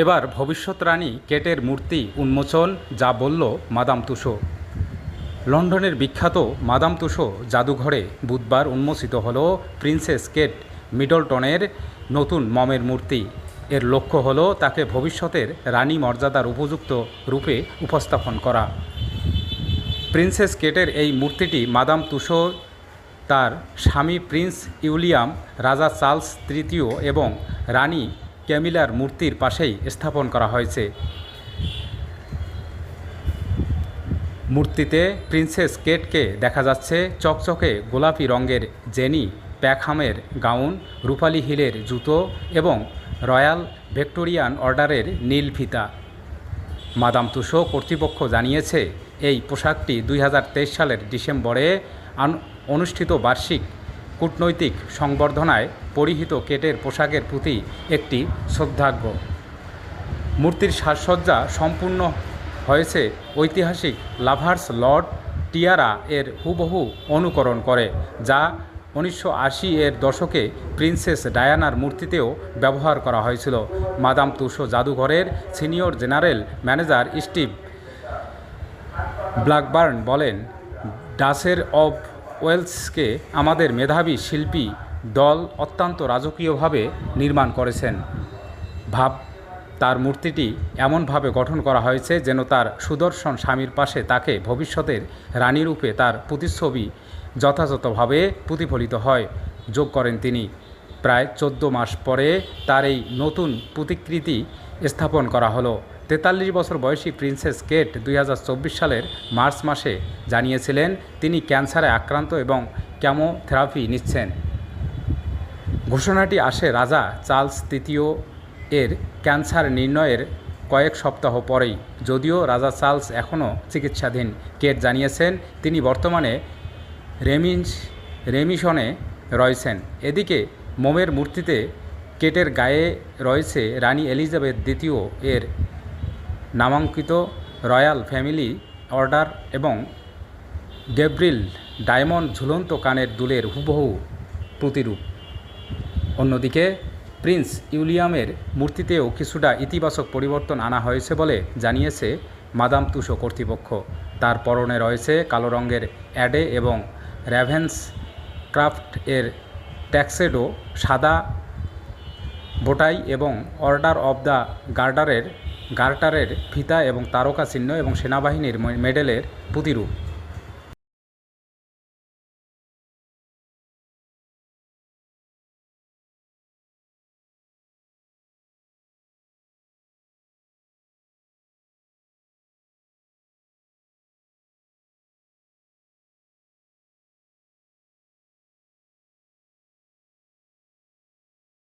এবার ভবিষ্যৎ রানী কেটের মূর্তি উন্মোচন, যা বলল মাদাম তুসো লন্ডনের বিখ্যাত মাদাম তুসো জাদুঘরে বুধবার উন্মোচিত হল প্রিন্সেস কেট মিডলটনের নতুন মমের মূর্তি। এর লক্ষ্য হল তাকে ভবিষ্যতের রানী মর্যাদার উপযুক্ত রূপে উপস্থাপন করা। প্রিন্সেস কেটের এই মূর্তিটি মাদাম তুসো তার স্বামী প্রিন্স ইউলিয়াম, রাজা চার্লস তৃতীয় এবং রানী ক্যামিলার মূর্তির পাশেই স্থাপন করা হয়েছে। মূর্তিতে প্রিন্সেস কেটকে দেখা যাচ্ছে চকচকে গোলাপি রঙের জেনি, প্যাকহামের গাউন, রূপালি হিলের জুতো এবং রয়্যাল ভিক্টোরিয়ান অর্ডারের নীল ফিতা। মাদাম তুসো কর্তৃপক্ষ জানিয়েছে, এই পোশাকটি দুই হাজার তেইশ সালের ডিসেম্বরে অনুষ্ঠিত বার্ষিক কূটনৈতিক সংবর্ধনায় পরিহিত কেটের পোশাকের প্রতি একটি শ্রদ্ধাজ্ঞ মূর্তির সাজসজ্জা সম্পূর্ণ হয়েছে ঐতিহাসিক লাভার্স লর্ড টিয়ারা এর হুবহু অনুকরণ করে, যা উনিশশো আশি এর দশকে প্রিন্সেস ডায়ানার মূর্তিতেও ব্যবহার করা হয়েছিল। মাদাম তুসো জাদুঘরের senior general manager Steve Blackburn বলেন, ডাসের অব ওয়েলসকে আমাদের মেধাবী শিল্পী, দল অত্যন্ত রাজকীয়ভাবে নির্মাণ করেছেন। ভাব, তার মূর্তিটি এমনভাবে গঠন করা হয়েছে যেন তার সুদর্শন স্বামীর পাশে তাকে ভবিষ্যতের রানীরূপে তার প্রতিচ্ছবি যথাযথভাবে প্রতিফলিত হয়, যোগ করেন তিনি। প্রায় চোদ্দ মাস পরে তার এই নতুন প্রতিকৃতি স্থাপন করা হলো। তেতাল্লিশ বছর বয়সী প্রিন্সেস কেট দুই হাজার চব্বিশ সালের মার্চ মাসে জানিয়েছিলেন, তিনি ক্যান্সারে আক্রান্ত এবং ক্যামোথেরাপি নিচ্ছেন। ঘোষণাটি আসে রাজা চার্লস তৃতীয় এর ক্যান্সার নির্ণয়ের কয়েক সপ্তাহ পরেই। যদিও রাজা চার্লস এখনও চিকিৎসাধীন, কেট জানিয়েছেন, তিনি বর্তমানে রেমিন্স, রেমিশনে রয়েছেন। এদিকে মোমের মূর্তিতে কেটের গায়ে রয়েছে রানী এলিজাবেথ দ্বিতীয় এর নামাঙ্কিত রয়্যাল ফ্যামিলি অর্ডার এবং গেব্রিল ডায়মন্ড ঝুলন্ত কানের দুলের হুবহু প্রতিরূপ। অন্যদিকে, প্রিন্স ইউলিয়ামের মূর্তিতেও কিছুটা ইতিবাচক পরিবর্তন আনা হয়েছে বলে জানিয়েছে মাদাম তুসো কর্তৃপক্ষ। তার পরনে রয়েছে কালো রঙের অ্যাডে এবং র্যাভেন্স ক্রাফট এর ট্যাক্সেডো, সাদা বোটাই এবং অর্ডার অব দ্য গার্ডারের গার্টারের ফিতা এবং তারকা চিহ্ন এবং সেনাবাহিনীর মেডেলের প্রতিরূপ।